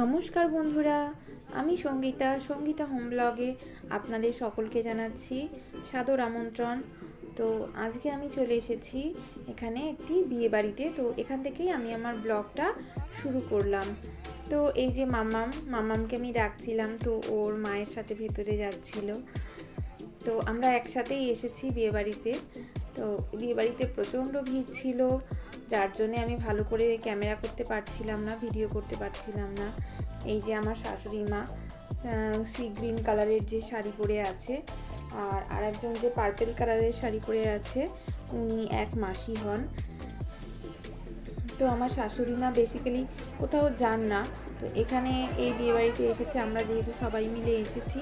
নমস্কার বন্ধুরা, আমি সঙ্গীতা সঙ্গীতা হোম ব্লগে আপনাদের সকলকে জানাচ্ছি সাদর আমন্ত্রণ। তো আজকে আমি চলে এসেছি এখানে একটি বিয়ে বাড়িতে। তো এখান থেকেই আমি আমার ব্লগটা শুরু করলাম। তো এই যে মামাম, মামামকে আমি ডাকছিলাম, তো ওর মায়ের সাথে ভেতরে যাচ্ছিল। তো আমরা একসাথেই এসেছি বিয়ে বাড়িতে। তো বিয়ে বাড়িতে প্রচণ্ড ভিড় ছিল, যার জন্যে আমি ভালো করে ক্যামেরা করতে পারছিলাম না, ভিডিও করতে পারছিলাম না। এই যে আমার শাশুড়ি মা সি গ্রিন কালারের যে শাড়ি পরে আছে, আর আরেকজন যে পার্পেল কালারের শাড়ি পরে আছে, উনি এক মাসি হন। তো আমার শাশুড়ি মা বেসিক্যালি কোথাও যান না তো এখানে এই বিয়েবাড়িতে এসেছে, আমরা যেহেতু সবাই মিলে এসেছি,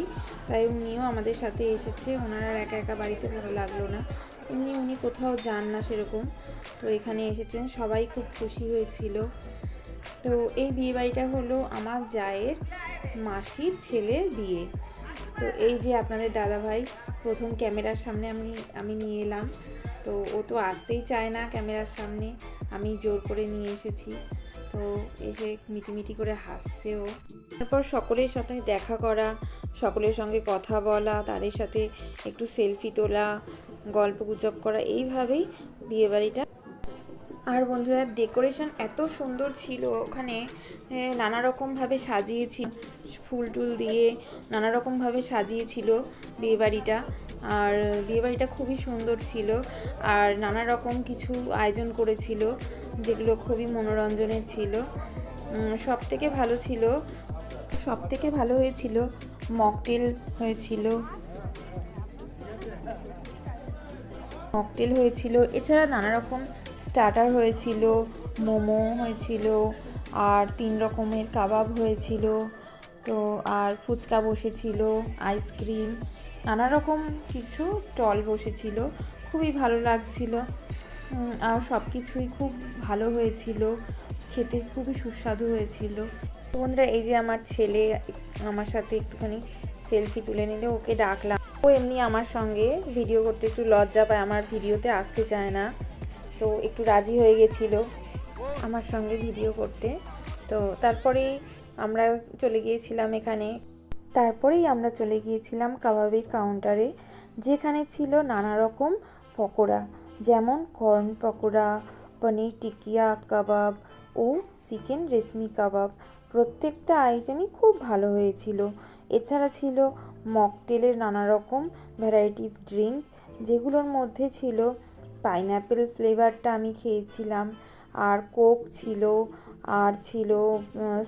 তাই উনিও আমাদের সাথে এসেছে। ওনার একা একা বাড়িতে ভালো লাগল না। এমনি উনি কোথাও যান না সেরকম। তো এখানে এসেছেন, সবাই খুব খুশি হয়েছিল। তো এই বিয়ে বাড়িটা হলো আমার জায়ের মাসির ছেলের বিয়ে। তো এই যে আপনাদের দাদাভাই, প্রথম ক্যামেরার সামনে আমি আমি নিয়ে এলাম। তো ও তো আসতেই চায় না ক্যামেরার সামনে। আমি জোর করে নিয়ে এসেছি। তো এসে মিটিমিটি করে হাসছে ও। তারপর সকলের সাথে দেখা করা, সকলের সঙ্গে কথা বলা, তাদের সাথে একটু সেলফি তোলা, গল্প গুজব করা, এইভাবেই বিয়েবাড়িটা। আর বন্ধুরা ডেকোরেশন এত সুন্দর ছিল ওখানে নানা রকমভাবে সাজিয়েছি। ফুল টুল দিয়ে নানা রকমভাবে সাজিয়েছিল বিয়েবাড়িটা। আর বিয়েবাড়িটা খুবই সুন্দর ছিল আর নানা রকম কিছু আয়োজন করেছিল যেগুলো খুবই মনোরঞ্জনের ছিল। সব থেকে ভালো ছিল সব থেকে ভালো হয়েছিল মকটেল হয়েছিল। মকটেল হয়েছিল, এছাড়া নানা রকম স্টার্টার হয়েছিল, মোমো হয়েছিল, আর তিন রকমের কাবাব হয়েছিল। তো আর ফুচকা বসেছিল, আইসক্রিম নানা রকম কিছু স্টল বসেছিল, খুবই ভালো লাগছিল। আর সব কিছুই খুব ভালো হয়েছিল, খেতে খুবই সুস্বাদু হয়েছিল। বন্ধুরা, এই যে আমার ছেলে আমার সাথে একটুখানি সেলফি তুলে নিলে ওকে ডাকলাম। ও এমনি আমার সঙ্গে ভিডিও করতে একটু লজ্জা পায়, আমার ভিডিওতে আসতে চায় না। তো একটু রাজি হয়ে গেছিল আমার সঙ্গে ভিডিও করতে। তো তারপরেই আমরা চলে গিয়েছিলাম এখানে। তারপরেই আমরা চলে গিয়েছিলাম কাবাবের কাউন্টারে যেখানে ছিল নানা রকম পকোড়া, যেমন কর্ন পকোড়া পনির টিকিয়া কাবাব ও চিকেন রেশমি কাবাব প্রত্যেকটা আইটেমই খুব ভালো হয়েছিল। এছাড়া ছিল মকটেলের নানা রকম ভ্যারাইটিস ড্রিঙ্ক যেগুলোর মধ্যে ছিল পাইনঅ্যাপেল ফ্লেভারটা আমি খেয়েছিলাম। আর কোক ছিল আর ছিল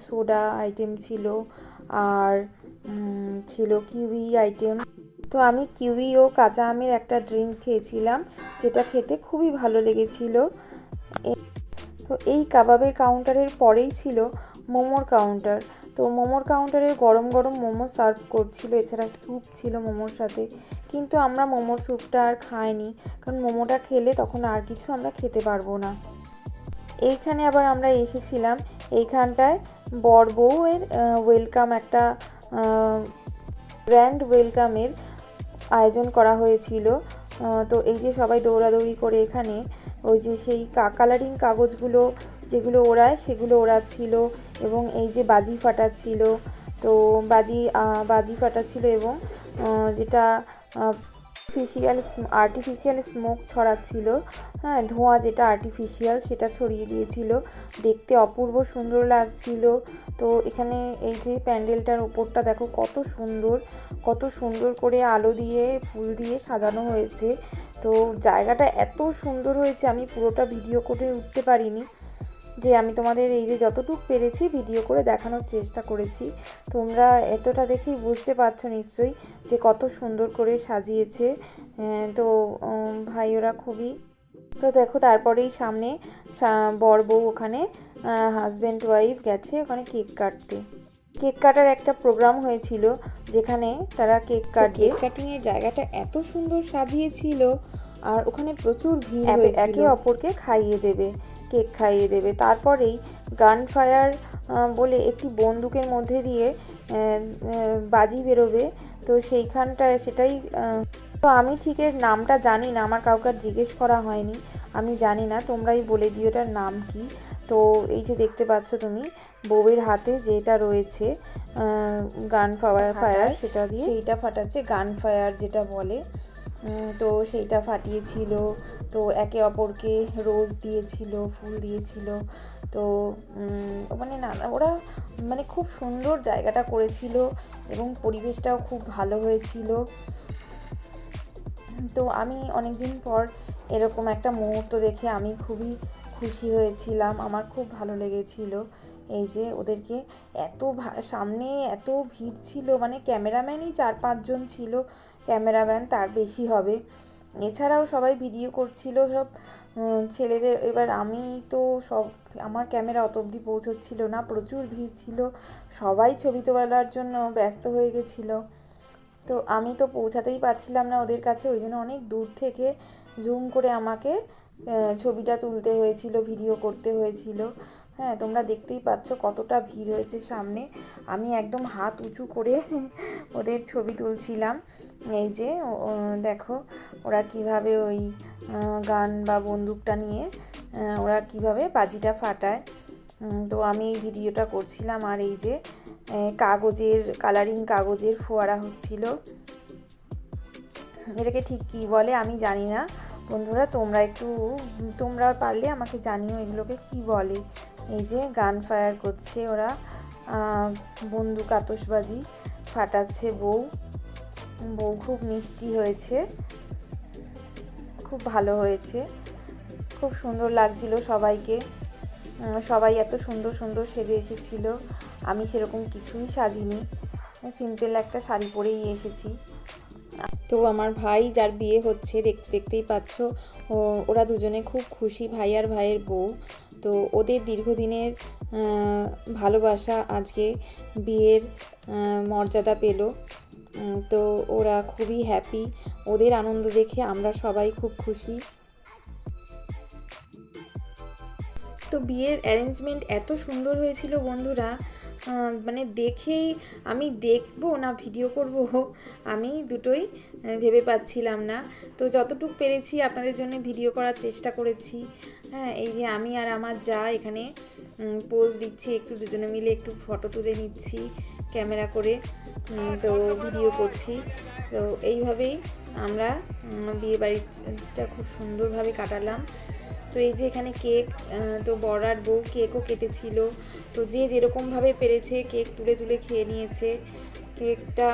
সোডা আইটেম ছিল আর ছিল কিউই আইটেম তো আমি কিউই ও কাঁচা আমের একটা ড্রিঙ্ক খেয়েছিলাম, যেটা খেতে খুবই ভালো লেগেছিল। তো এই কাবাবের কাউন্টারের পরেই ছিল মোমোর কাউন্টার তো মোমোর কাউন্টারে গরম গরম মোমো সার্ভ করছিল, এছাড়া স্যুপ ছিল মোমোর সাথে। কিন্তু আমরা মোমোর স্যুপটা আর খাইনি, কারণ মোমোটা খেলে তখন আর কিছু আমরা খেতে পারব না। এইখানে আবার আমরা এসেছিলাম, এইখানটায় বর বউয়ের ওয়েলকাম একটা গ্র্যান্ড ওয়েলকামের আয়োজন করা হয়েছিল। তো এই যে সবাই দৌড়াদৌড়ি করে এখানে, ওই যে সেই কালারিং কাগজগুলো যেগুলো ওড়ায় সেগুলো ওড়াচ্ছিল এবং এই যে বাজি ফাটাচ্ছিল। তো বাজি বাজি ফাটাচ্ছিল এবং যেটা আর্টিফিশিয়াল আর্টিফিশিয়াল স্মোক ছড়াচ্ছিল। হ্যাঁ ধোঁয়া যেটা আর্টিফিশিয়াল সেটা ছড়িয়ে দিয়েছিল। দেখতে অপূর্ব সুন্দর লাগছিল। তো এখানে এই যে প্যান্ডেলটার ওপরটা দেখো কত সুন্দর কত সুন্দর করে আলো দিয়ে, ফুল দিয়ে সাজানো হয়েছে। তো জায়গাটা এত সুন্দর হয়েছে, আমি পুরোটা ভিডিও করে উঠতে পারিনি। যে আমি তোমাদের এই যে যতটুকু পেরেছি ভিডিও করে দেখানোর চেষ্টা করেছি তোমরা এতটা দেখেই বুঝতে পারছ নিশ্চয়ই যে কত সুন্দর করে সাজিয়েছে। তো ভাই ওরা খুবই তো দেখো তারপরেই সামনে বর বউ ওখানে হাজব্যান্ড ওয়াইফ গেছে ওখানে কেক কাটতে। কেক কাটার একটা প্রোগ্রাম হয়েছিল যেখানে তারা কেক কাটিয়ে কাটিংয়ের জায়গাটা এত সুন্দর সাজিয়েছিল আর ওখানে প্রচুর ভিড় একে অপরকে খাইয়ে দেবে। কেক খাইয়ে দেবে। তারপরেই গান ফায়ার বলে একটি বন্দুকের মধ্যে দিয়ে বাজি বেরোবে। তো সেইখানটায় সেটাই তো আমি ঠিক এর নামটা জানি না আমার কাউকে জিজ্ঞেস করা হয়নি। আমি জানি না তোমরাই বলে দিও এটার নাম কি। তো এই যে দেখতে পাচ্ছ তুমি বউয়ের হাতে যেটা রয়েছে গান ফায়ার ফায়ার সেটা দিয়ে সেইটা ফাটাচ্ছে গান ফায়ার যেটা বলে। তো সেইটা ফাটিয়েছিল। তো একে অপরকে রোজ দিয়েছিল, ফুল দিয়েছিল। তো মানে নানা ওরা মানে খুব সুন্দর জায়গাটা করেছিল এবং পরিবেশটাও খুব ভালো হয়েছিল। তো আমি অনেক দিন পর এরকম একটা মুহূর্ত দেখে আমি খুবই খুশি হয়েছিলাম। আমার খুব ভালো লেগেছিল। এই যে ওদেরকে এত সামনে এত ভিড় ছিল মানে ক্যামেরাম্যানই চার পাঁচজন ছিল, ক্যামেরাম্যান তার বেশি হবে। এছাড়াও সবাই ভিডিও করছিল, সব ছেলেদের, এবার আমি তো সব, আমার ক্যামেরা অত অবধি পৌঁছচ্ছিল না, প্রচুর ভিড় ছিল, সবাই ছবি তোলার জন্য ব্যস্ত হয়ে গেছিল। তো আমি তো পৌঁছাতেই পারছিলাম না ওদের কাছে, ওই জন্য অনেক দূর থেকে জুম করে আমাকে ছবিটা তুলতে হয়েছিল ভিডিও করতে হয়েছিল। হ্যাঁ তোমরা দেখতেই পাচ্ছ কতটা ভিড় হয়েছে সামনে। আমি একদম হাত উঁচু করে ওদের ছবি তুলছিলাম। এই যে দেখো, ওরা কীভাবে ওই গান বা বন্দুকটা নিয়ে ওরা কীভাবে বাজিটা ফাটায়। তো আমি এই ভিডিওটা করছিলাম আর এই যে কাগজের কালারিং কাগজের ফোয়ারা হচ্ছিল। এটাকে ঠিক কী বলে আমি জানি না। বন্ধুরা, তোমরা একটু, তোমরা পারলে আমাকে জানিও এগুলোকে কি বলে। এই যে গান ফায়ার করছে ওরা বন্দুক আতসবাজি ফাটাচ্ছে বউ। বউ খুব মিষ্টি হয়েছে, খুব ভালো হয়েছে, খুব সুন্দর লাগছিল সবাইকে। সবাই এত সুন্দর সুন্দর সেজে এসেছিল, আমি সেরকম কিছুই সাজিনি। সিম্পল একটা শাড়ি পরেই এসেছি। তো আমার ভাই যার বিয়ে হচ্ছে, দেখতে, দেখতেই পাচ্ছ ওরা দুজনে খুব খুশি, ভাই আর ভাইয়ের বউ। তো ওদের দীর্ঘদিনের ভালোবাসা আজকে বিয়ের মর্যাদা পেল। তো ওরা খুবই হ্যাপি ওদের আনন্দ দেখে আমরা সবাই খুব খুশি। তো বিয়ের অ্যারেঞ্জমেন্ট এত সুন্দর হয়েছিল বন্ধুরা। মানে দেখেই আমি দেখব না ভিডিও করব, আমি দুটোই ভেবে পাচ্ছিলাম না। তো যতটুকু পেরেছি আপনাদের জন্য ভিডিও করার চেষ্টা করেছি। হ্যাঁ এই যে আমি আর আমার যা এখানে পোজ দিচ্ছি, একটু দুজনে মিলে একটু ফটো তুলে নিচ্ছি ক্যামেরা করে তো ভিডিও করছি। তো এইভাবেই আমরা বিয়ে বাড়িটা খুব সুন্দরভাবে কাটালাম। তো এই যে এখানে কেক তো বড়ার বউ কেকও কেটেছিল। তো যে যেরকমভাবে পেরেছে, কেক তুলে তুলে খেয়ে নিয়েছে। কেকটা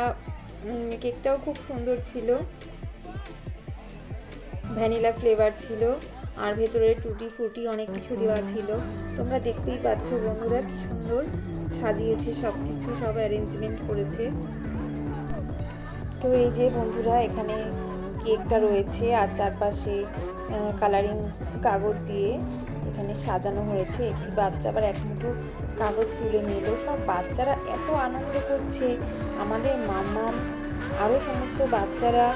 কেকটাও খুব সুন্দর ছিল। ভ্যানিলা ফ্লেভার ছিল। আর ভেতরে টুটি ফুটি অনেক কিছু দেওয়া ছিল। তোমরা দেখতেই পাচ্ছ বন্ধুরা কি সুন্দর সাজিয়েছে সব কিছু সব অ্যারেঞ্জমেন্ট করেছে। তো এই যে বন্ধুরা, এখানে কেকটা রয়েছে। আর চারপাশে কালারিং কাগজ দিয়ে এখানে সাজানো হয়েছে। একটি বাচ্চা আবার এক মুঠো কাগজ তুলে নিল। সব বাচ্চারা এত আনন্দ করছে। আমাদের মাম্মাম আরও সমস্ত বাচ্চারা,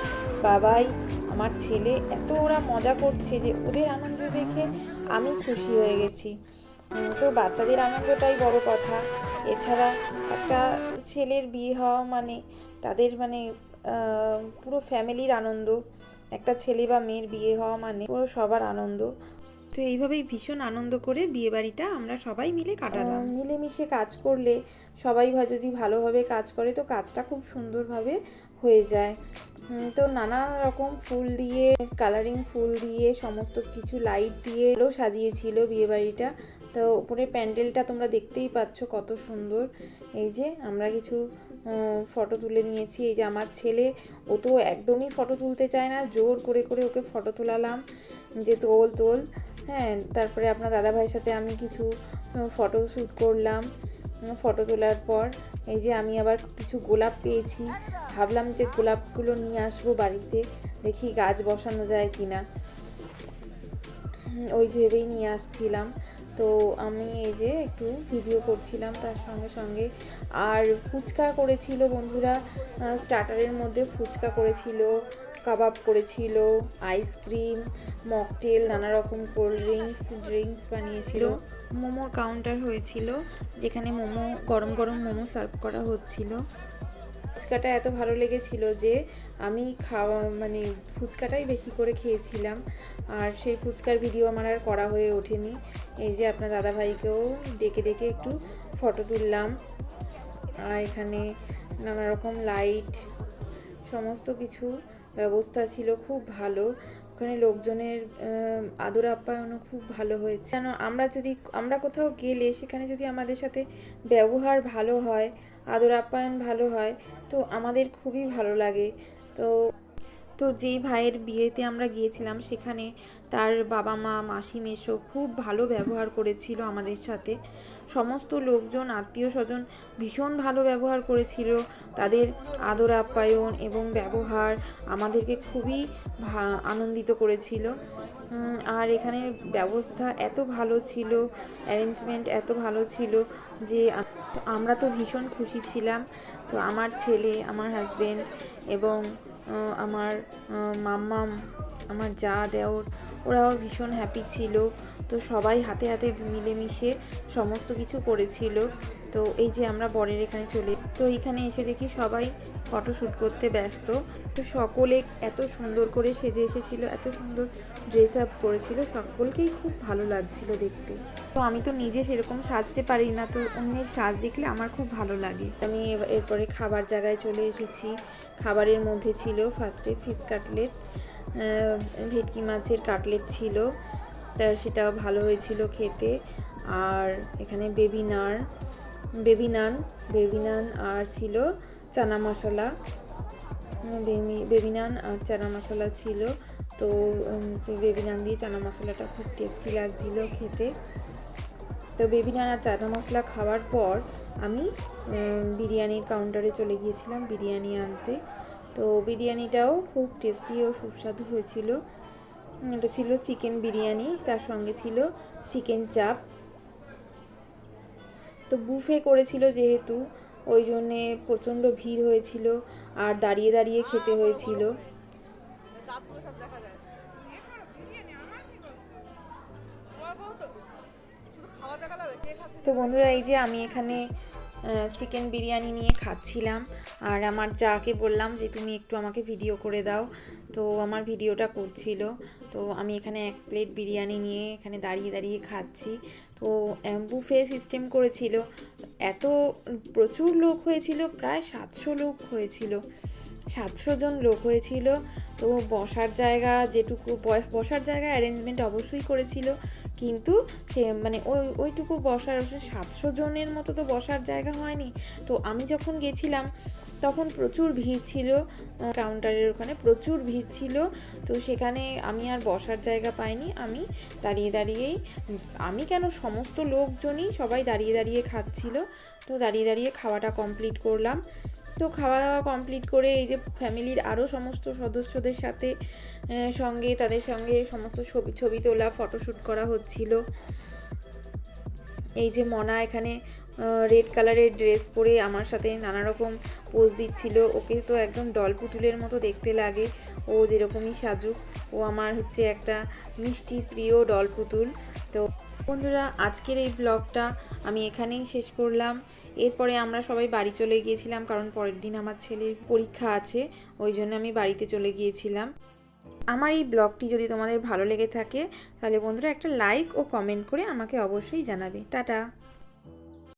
বাবাই, আমার ছেলে, এত ওরা মজা করছে যে ওদের আনন্দ দেখে আমি খুশি হয়ে গেছি। তো বাচ্চাদের আনন্দটাই বড় কথা। এছাড়া একটা ছেলের বিয়ে হওয়া মানে তাদের মানে পুরো ফ্যামিলির আনন্দ। একটা ছেলে বা মেয়ের বিয়ে হওয়া মানে পুরো সবার আনন্দ। তো এইভাবেই ভীষণ আনন্দ করে বিয়ে বাড়িটা আমরা সবাই মিলে কাটালাম। মিলেমিশে কাজ করলে, সবাই যদি ভালোভাবে কাজ করে, তো কাজটা খুব সুন্দরভাবে হয়ে যায়। তো নানা রকম ফুল দিয়ে কালারিং ফুল দিয়ে, সমস্ত কিছু লাইট দিয়ে সাজিয়েছিল বিয়ে বাড়িটা তো উপরে প্যান্ডেলটা তোমরা দেখতেই পাচ্ছ কত সুন্দর। এই যে আমরা কিছু ফটো তুলে নিয়েছি। এই যে আমার ছেলে, ও তো একদমই ফটো তুলতে চায় না। জোর করে করে ওকে ফটো তোলালাম। যে তোল তোল। হ্যাঁ তারপরে আপনার দাদা ভাইয়ের সাথে আমি কিছু ফটো শ্যুট করলাম ফটো তোলার পর এই যে আমি আবার কিছু গোলাপ পেয়েছি, ভাবলাম যে গোলাপগুলো নিয়ে আসব বাড়িতে, দেখি গাছ বসানো যায় কিনা। ওই ভেবেই নিয়ে আসছিলাম। তো আমি এই যে একটু ভিডিও করছিলাম তার সঙ্গে সঙ্গে। আর ফুচকা করেছিল বন্ধুরা স্টার্টারের মধ্যে ফুচকা করেছিল, কাবাব করেছিল আইসক্রিম মকটেল নানা রকম কোল্ড ড্রিঙ্কস ড্রিঙ্কস বানিয়েছিল মোমোর কাউন্টার হয়েছিল, যেখানে মোমো, গরম গরম মোমো সার্ভ করা হচ্ছিল। ফুচকাটা এত ভালো লেগেছিল যে আমি খাওয়া মানে ফুচকাটাই বেশি করে খেয়েছিলাম। আর সেই ফুচকার ভিডিও আমার আর করা হয়ে ওঠেনি। এই যে আপনার দাদাভাইকেও ডেকে ডেকে একটু ফটো তুললাম। আর এখানে নানা রকম লাইট, সমস্ত কিছু ব্যবস্থা ছিল, খুব ভালো। ওখানে লোকজনের আদর আপ্যায়নও খুব ভালো হয়েছে। কেন আমরা যদি, আমরা কোথাও গেলে সেখানে যদি আমাদের সাথে ব্যবহার ভালো হয় আদর আপ্যায়ন ভালো হয় তো আমাদের খুবই ভালো লাগে। তো তো যেই ভাইয়ের বিয়েতে আমরা গিয়েছিলাম, সেখানে তার বাবা মা, মাসি মেশো খুব ভালো ব্যবহার করেছিল আমাদের সাথে। সমস্ত লোকজন, আত্মীয় স্বজন ভীষণ ভালো ব্যবহার করেছিল। তাদের আদর, আপ্যায়ন এবং ব্যবহার আমাদেরকে খুবই আনন্দিত করেছিল। আর এখানে ব্যবস্থা এত ভালো ছিল, অ্যারেঞ্জমেন্ট এত ভালো ছিল যে আমরা তো ভীষণ খুশি ছিলাম। তো আমার ছেলে, আমার হাজবেন্ড এবং আমার মাম্মা মাম্মাম আমার যা দেওর, ওরাও ভীষণ হ্যাপি ছিল। তো সবাই হাতে হাতে মিলেমিশে সমস্ত কিছু করেছিল। তো এই যে আমরা বরের এখানে চলে তো এখানে এসে দেখি সবাই ফটোশ্যুট করতে ব্যস্ত। তো সকলে এত সুন্দর করে সেজে এসেছিল, এত সুন্দর ড্রেস আপ করেছিল, সকলকেই খুব ভালো লাগছিল দেখতে। তো আমি তো নিজে সেরকম সাজতে পারি না, তো অন্যের সাজ দেখলে আমার খুব ভালো লাগে। আমি এরপরে খাবার জায়গায় চলে এসেছি। খাবারের মধ্যে ছিল ফার্স্টে ফিশ কাটলেট ভেটকি মাছের কাটলেট ছিল। তা সেটাও ভালো হয়েছিল খেতে। আর এখানে baby naan baby naan baby naan আর ছিল চানা মশলা। বেবি বেবি নান আর চানা মশলা ছিল। তো বেবি নান দিয়ে চানা মশলাটা খুব টেস্টি লাগছিল খেতে। তো বেবি নান আর চানা মশলা খাওয়ার পর আমি বিরিয়ানির কাউন্টারে চলে গিয়েছিলাম বিরিয়ানি আনতে। তো বিরিয়ানিটাও খুব টেস্টি ও সুস্বাদু হয়েছিল। এটা ছিল চিকেন বিরিয়ানি, তার সঙ্গে ছিল চিকেন চাপ তো বুফে করেছিল যেহেতু, ওই জন্যে প্রচণ্ড ভিড় হয়েছিল আর দাঁড়িয়ে দাঁড়িয়ে খেতে হয়েছিল। তো বন্ধুরা, এই যে আমি এখানে চিকেন বিরিয়ানি নিয়ে খাচ্ছিলাম। আর আমার যাকে বললাম যে, তুমি একটু আমাকে ভিডিও করে দাও। তো আমার ভিডিওটা করছিল। তো আমি এখানে এক প্লেট বিরিয়ানি নিয়ে এখানে দাঁড়িয়ে দাঁড়িয়ে খাচ্ছি। তো বুফে সিস্টেম করেছিল। এত প্রচুর লোক হয়েছিল, প্রায় সাতশো লোক হয়েছিল। সাতশো জন লোক হয়েছিল। তো বসার জায়গা যেটুকু, বস- বসার জায়গা অ্যারেঞ্জমেন্ট অবশ্যই করেছিল। কিন্তু সে মানে ওই, ওইটুকু বসার সাতশো জনের মতো তো বসার জায়গা হয়নি। তো আমি যখন গেছিলাম, তখন প্রচুর ভিড় ছিল কাউন্টারের ওখানে প্রচুর ভিড় ছিল। তো সেখানে আমি আর বসার জায়গা পাইনি। আমি দাঁড়িয়ে দাঁড়িয়েই, আমি কেন সমস্ত লোকজনই সবাই দাঁড়িয়ে দাঁড়িয়ে খাচ্ছিল। তো দাঁড়িয়ে দাঁড়িয়ে খাওয়াটা কমপ্লিট করলাম। তো খাওয়া দাওয়া কমপ্লিট করে এই যে ফ্যামিলির আরও সমস্ত সদস্যদের সাথে সঙ্গে তাদের সঙ্গে সমস্ত ছবি ছবি তোলা ফটোশ্যুট করা হচ্ছিল। এই যে মনা এখানে রেড কালারের ড্রেস পরে আমার সাথে নানা রকম পোজ দিচ্ছিল। ওকে তো একদম ডল পুতুলের মতো দেখতে লাগে। ও যেরকমই সাজুক, ও আমার হচ্ছে একটা মিষ্টি, প্রিয় ডল পুতুল তো বন্ধুরা, আজকের এই ব্লগটা আমি এখানেই শেষ করলাম। এরপরে আমরা সবাই বাড়ি চলে গিয়েছিলাম, কারণ পরের দিন আমার ছেলের পরীক্ষা আছে, ওই জন্য আমি বাড়িতে চলে গিয়েছিলাম। আমার এই ব্লগটি যদি তোমাদের ভালো লেগে থাকে, তাহলে বন্ধুরা একটা লাইক ও কমেন্ট করে আমাকে অবশ্যই জানাবে। টাটা!